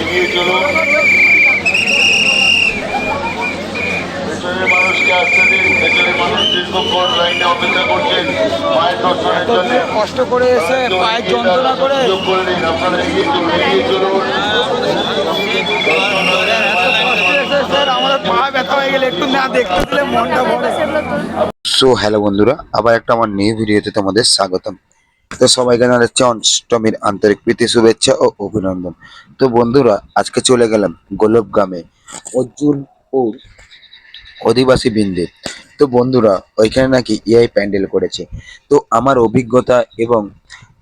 এগিয়ে চলুন। পেছনের মানুষকে আসতে দিন। পেছনের মানুষ দীর্ঘক্ষণ লাইনে অপেক্ষা করছেন। মায়ের দর্শনের জন্য। কষ্ট করে এসে পায়ের যন্ত্রণা করে। দিন আপনারা এগিয়ে চলুন এগিয়ে চলুন হয়ে সো হ্যালো বন্ধুরা আবার একটা আমার নিউ ভিডিওতে তোমাদের স্বাগতম। তো সবাইকে জানাচ্ছি অষ্টমীর আন্তরিক প্রীতি, শুভেচ্ছা ও অভিনন্দন। তো বন্ধুরা, আজকে চলে গেলাম গোলপগ্রামে অর্জুনপুর অধিবাসী বৃন্দে তো বন্ধুরা, ওইখানে নাকি এআই প্যান্ডেল করেছে। তো আমার অভিজ্ঞতা এবং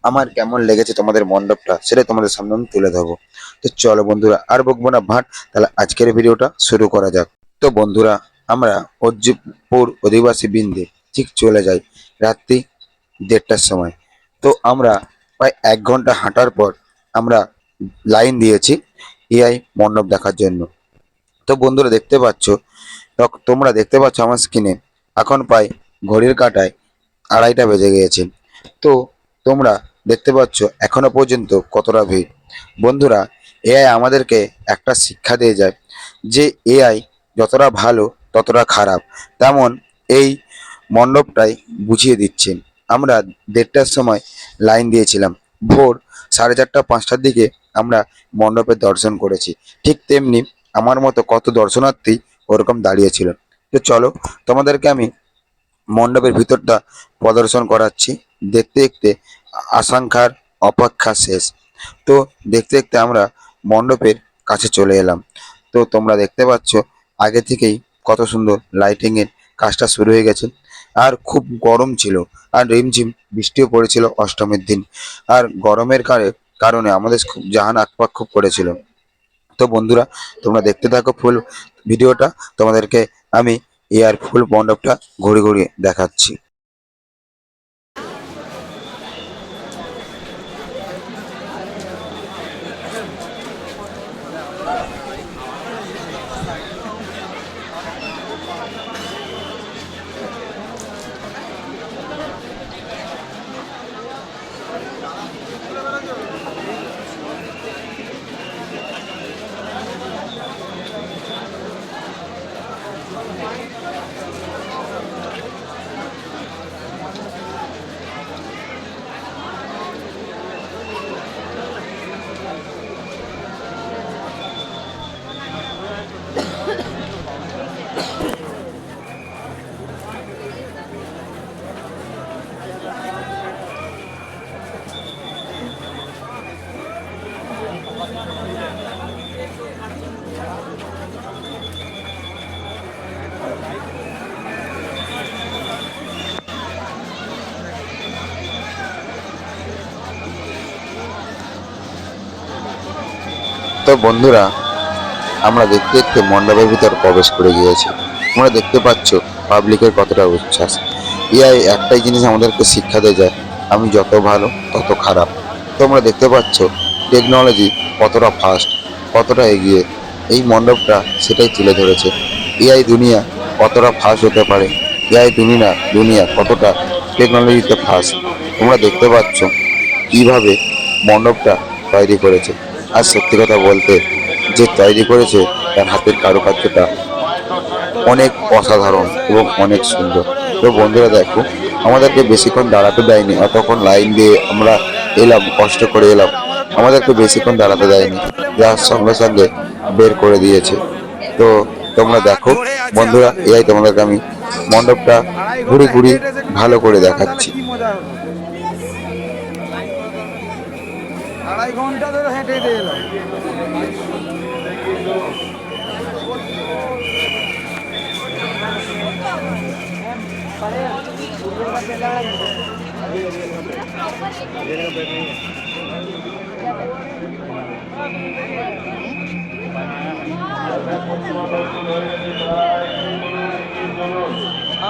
আমার কেমন লেগেছে তোমাদের মণ্ডপটা, সেটা তোমাদের সামনে আমি তুলে ধরবো। তো চলো বন্ধুরা, আর বকবো না ভাট, তাহলে আজকের ভিডিওটা শুরু করা যাক। তো বন্ধুরা, আমরা অর্জুনপুর অধিবাসী বৃন্দে ঠিক চলে যাই রাত্রি দেড়টার সময়। তো আমরা প্রায় এক ঘণ্টা হাঁটার পর আমরা লাইন দিয়েছি এআই মণ্ডপ দেখার জন্য। তো বন্ধুরা দেখতে পাচ্ছ তোমরা দেখতে পাচ্ছ আমার স্ক্রিনে এখন প্রায় ঘড়ির কাঁটায় আড়াইটা বেজে গিয়েছে। তো তোমরা দেখতে পাচ্ছ এখনও পর্যন্ত কতটা ভিড়। বন্ধুরা, এআই আমাদেরকে একটা শিক্ষা দিয়ে যায় যে এআই যতটা ভালো ততটা খারাপ। তেমন এই মণ্ডপটাই বুঝিয়ে দিচ্ছে। আমরা দেড়টার সময় লাইন দিয়েছিলাম। ভোর সাড়ে চারটা, পাঁচটার দিকে আমরা মণ্ডপের দর্শন করেছি। ঠিক তেমনি আমার মতো কত দর্শনার্থী ওরকম দাঁড়িয়েছিল তো চলো, তোমাদেরকে আমি মণ্ডপের ভিতরটা প্রদর্শন করাচ্ছি। দেখতে দেখতে আশঙ্কার অপেক্ষা শেষ। তো দেখতে দেখতে আমরা মণ্ডপের কাছে চলে এলাম। তো তোমরা দেখতে পাচ্ছ, আগে থেকেই কত সুন্দর লাইটিংয়ের কাজটা শুরু হয়ে গেছে। আর খুব গরম ছিল। আর রিমঝিম বৃষ্টিও পড়েছিল অষ্টমীর দিন। আর গরমের কারে- কারণে আমাদের খুব জাহান আকপাক খুব করেছিল। তো বন্ধুরা, তোমরা দেখতে থাকো ফুল ভিডিওটা। তোমাদেরকে আমি এয়ার ফুল মণ্ডপটা ঘুরে ঘুরিয়ে দেখাচ্ছি। তো বন্ধুরা, আমরা দেখতে দেখতে মণ্ডপের ভিতর প্রবেশ করে গিয়েছি। তোমরা দেখতে পাচ্ছ পাবলিকের কতটা উচ্ছ্বাস। এআই একটাই জিনিস আমাদেরকে শিক্ষা দিয়ে যায় আমি যত ভালো, তত খারাপ। তোমরা দেখতে পাচ্ছ টেকনোলজি কতটা ফাস্ট কতটা এগিয়ে। এই মণ্ডপটা সেটাই তুলে ধরেছে। এআই দুনিয়া কতটা ফাস্ট হতে পারে? এআই দুনিয়া দুনিয়া কতটা টেকনোলজিতে ফাস্ট তোমরা দেখতে পাচ্ছ কীভাবে মণ্ডপটা তৈরি করেছে। আর সত্যি কথা বলতে, যে তৈরি করেছে তার হাতের কারুকার্যটা অনেক অসাধারণ এবং অনেক সুন্দর। তো বন্ধুরা দেখো, আমাদেরকে বেশিক্ষণ দাঁড়াতে দেয়নি অতক্ষণ লাইন দিয়ে আমরা এলাম, কষ্ট করে এলাম। আমাদেরকে বেশিক্ষণ দাঁড়াতে দেয়নি যার সঙ্গে সঙ্গে বের করে দিয়েছে। তো তোমরা দেখো, বন্ধুরা, এআই তোমাদেরকে আমি মণ্ডপটা ঘুরি ঘুরি ভালো করে দেখাচ্ছি। আড়াই ঘণ্টা ধরে হেঁটে এলাম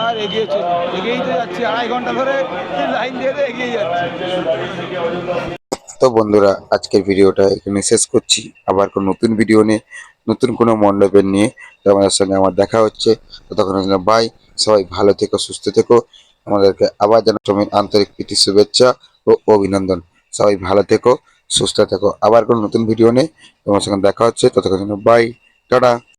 আর এগিয়ে এগিয়েই তো যাচ্ছি। আড়াই ঘণ্টা ধরে লাইন দিয়ে দিয়ে এগিয়ে যাচ্ছি। তো বন্ধুরা, আজকের ভিডিওটা এখানে শেষ করছি। আবার কোনো নতুন ভিডিও নিয়ে, নতুন কোনো মণ্ডপের নিয়ে তোমাদের সঙ্গে আমার দেখা হচ্ছে। ততক্ষণ বাই সবাই ভালো থেকো, সুস্থ থেকো। আমাদেরকে আবার যেন সময় আন্তরিক প্রীতি, শুভেচ্ছা ও অভিনন্দন। সবাই ভালো থেকো, সুস্থ থেকো। আবার কোনো নতুন ভিডিও নিয়ে তোমার সঙ্গে দেখা হচ্ছে। ততক্ষণ বাই টাটা।